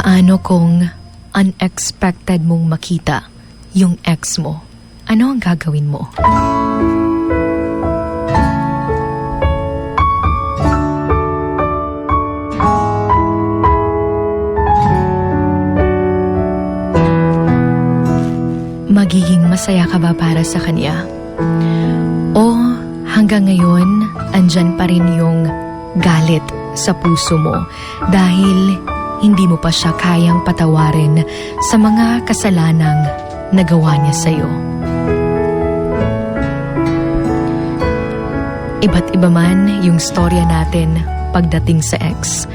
Paano kung unexpected mong makita yung ex mo? Ano ang gagawin mo? Magiging masaya ka ba para sa kanya? O hanggang ngayon, andyan pa rin yung galit sa puso mo dahil hindi mo pa siya kayang patawarin sa mga kasalanang nagawa niya sa'yo. Iba't iba man yung storya natin pagdating sa ex.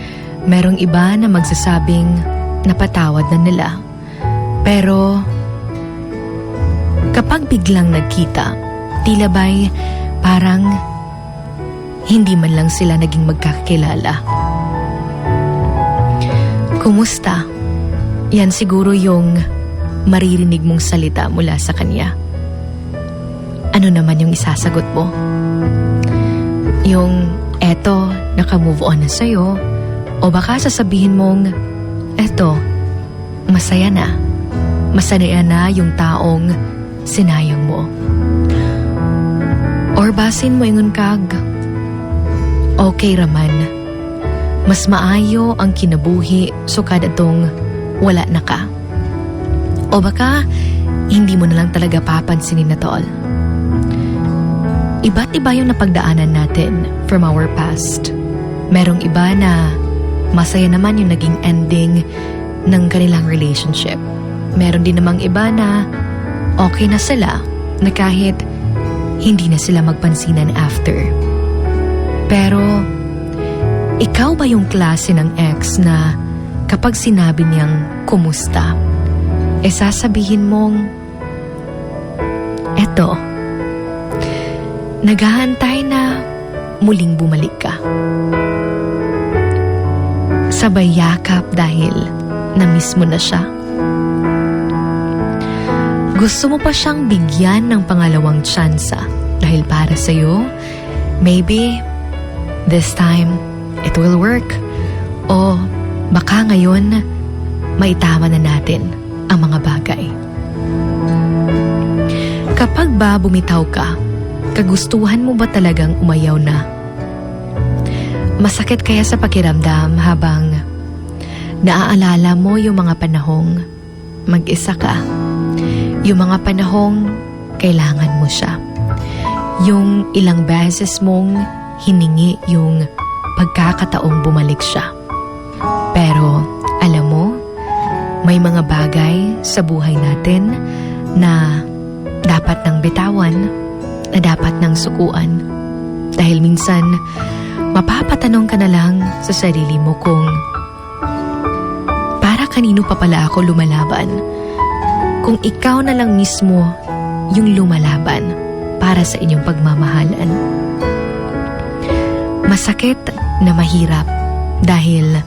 Merong iba na magsasabing napatawad na nila. Pero kapag biglang nagkita, tila ba'y parang hindi man lang sila naging magkakilala. Kumusta? Yan siguro yung maririnig mong salita mula sa kanya. Ano naman yung isasagot mo? Yung, eto, naka-move on na sa'yo. O baka sasabihin mong, eto, masaya na. Masaya na yung taong sinayang mo. Or basin mo ingon kag, okay raman. Mas maayo ang kinabuhi sukad atong wala na ka. O baka hindi mo na lang talaga papansinin na tol. Iba't iba yung napagdaanan natin from our past. Merong iba na masaya naman yung naging ending ng kanilang relationship. Meron din namang iba na okay na sila na kahit hindi na sila magpansinan after. Ikaw ba yung klase ng ex na kapag sinabi niyang kumusta, e sasabihin mong, eto, naghahantay na muling bumalik ka. Sabay yakap dahil na-miss mo na siya. Gusto mo pa siyang bigyan ng pangalawang tsansa dahil para sa'yo, maybe this time it will work. O baka ngayon, maitama na natin ang mga bagay. Kapag ba bumitaw ka, kagustuhan mo ba talagang umayaw na? Masakit kaya sa pakiramdam habang naaalala mo yung mga panahong mag-isa ka. Yung mga panahong kailangan mo siya. Yung ilang beses mong hiningi yung pagkakataong bumalik siya. Pero alam mo, may mga bagay sa buhay natin na dapat nang bitawan, na dapat nang sukuan. Dahil minsan, mapapatanong ka na lang sa sarili mo kung para kanino pa pala ako lumalaban kung ikaw na lang mismo yung lumalaban para sa inyong pagmamahalan. Masakit na mahirap dahil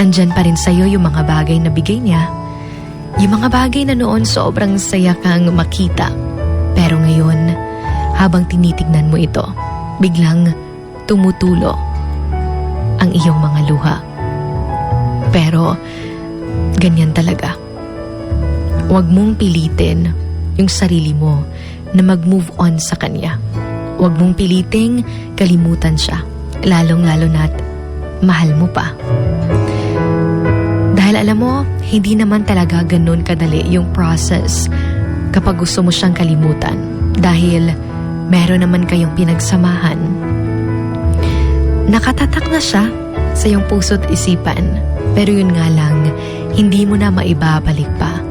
andyan pa rin sa'yo yung mga bagay na bigay niya. Yung mga bagay na noon sobrang saya kang makita. Pero ngayon, habang tinitignan mo ito, biglang tumutulo ang iyong mga luha. Pero, ganyan talaga. Huwag mong pilitin yung sarili mo na mag-move on sa kanya. Huwag mong piliting kalimutan siya, lalong-lalo na't mahal mo pa. Dahil alam mo, hindi naman talaga ganun kadali yung process kapag gusto mo siyang kalimutan. Dahil meron naman kayong pinagsamahan. Nakatatak na siya sa iyong puso't isipan. Pero yun nga lang, hindi mo na maibabalik pa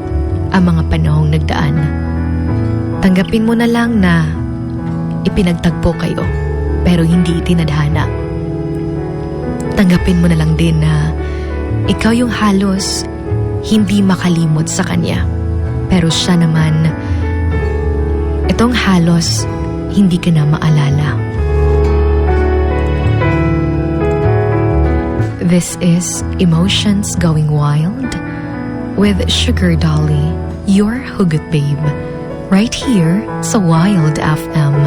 ang mga panahong nagdaan. Tanggapin mo na lang na ipinagtagpo kayo pero hindi itinadhana. Tanggapin mo na lang din na ikaw yung halos hindi makalimot sa kanya. Pero siya naman, itong halos hindi ka na maalala. This is Emotions Going Wild with Sugar Dolly, your Hugot Babe, right here sa Wild FM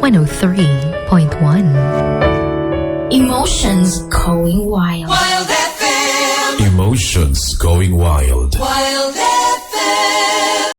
103.1.